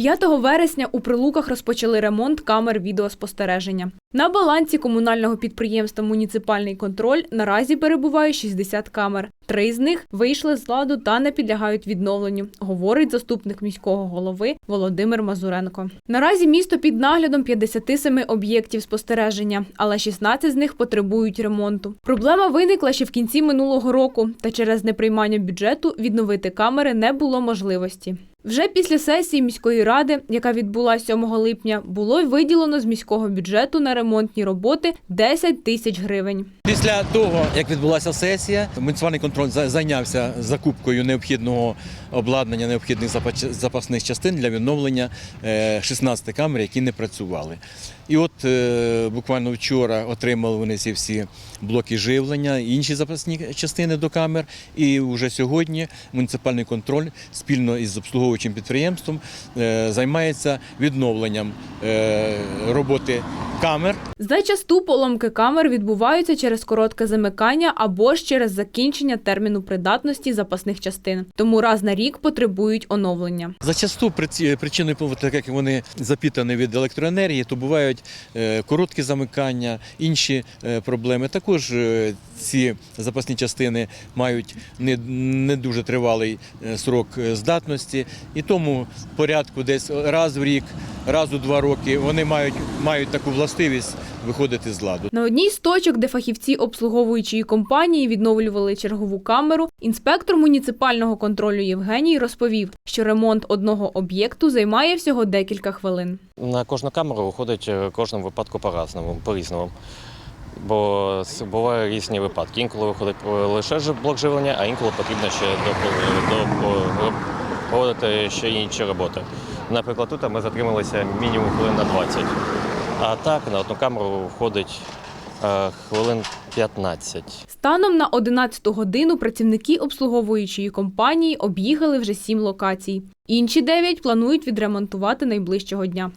5 вересня у Прилуках розпочали ремонт камер відеоспостереження. На балансі комунального підприємства Муніципальний контроль наразі перебуває 60 камер. Три з них вийшли з ладу та не підлягають відновленню, говорить заступник міського голови Володимир Мазуренко. Наразі місто під наглядом 57 об'єктів спостереження, але 16 з них потребують ремонту. Проблема виникла ще в кінці минулого року, та через неприймання бюджету відновити камери не було можливості. Вже після сесії міської ради, яка відбулася 7 липня, було виділено з міського бюджету на ремонтні роботи 10 тисяч гривень. Після того, як відбулася сесія, муніципальний контроль зайнявся закупкою необхідного обладнання, необхідних запасних частин для відновлення е, 16 камер, які не працювали. І от е, буквально вчора отримали вони ці всі блоки живлення, інші запасні частини до камер. І вже сьогодні муніципальний контроль спільно із обслуговуючим підприємством е, займається відновленням е, роботи камер. Зачасту поломки камер відбуваються через коротке замикання або ж через закінчення терміну придатності запасних частин. Тому раз на рік потребують оновлення. Зачасту причиною, так як вони запітані від електроенергії, то бувають е, короткі замикання, інші е, проблеми. Також е, ці запасні частини мають не, не дуже тривалий срок здатності, і тому порядку десь раз в рік, раз у два роки вони мають, мають таку властивість виходити з ладу. На одній з точок, де фахівці обслуговуючої компанії відновлювали чергову камеру, інспектор муніципального контролю Євгеній розповів, що ремонт одного об'єкту займає всього декілька хвилин. На кожну камеру виходить е, в кожному випадку по-разному, по-різному. Бо бувають різні випадки. Інколи виходить е, лише блок живлення, а інколи потрібно ще до, до, до, проводити ще інші роботи. Наприклад, тут ми затрималися мінімум хвилин на 20. А так на одну камеру входить е, хвилин 15. Станом на 11 годину працівники обслуговуючої компанії об'їхали вже сім локацій. Інші дев'ять планують відремонтувати найближчого дня.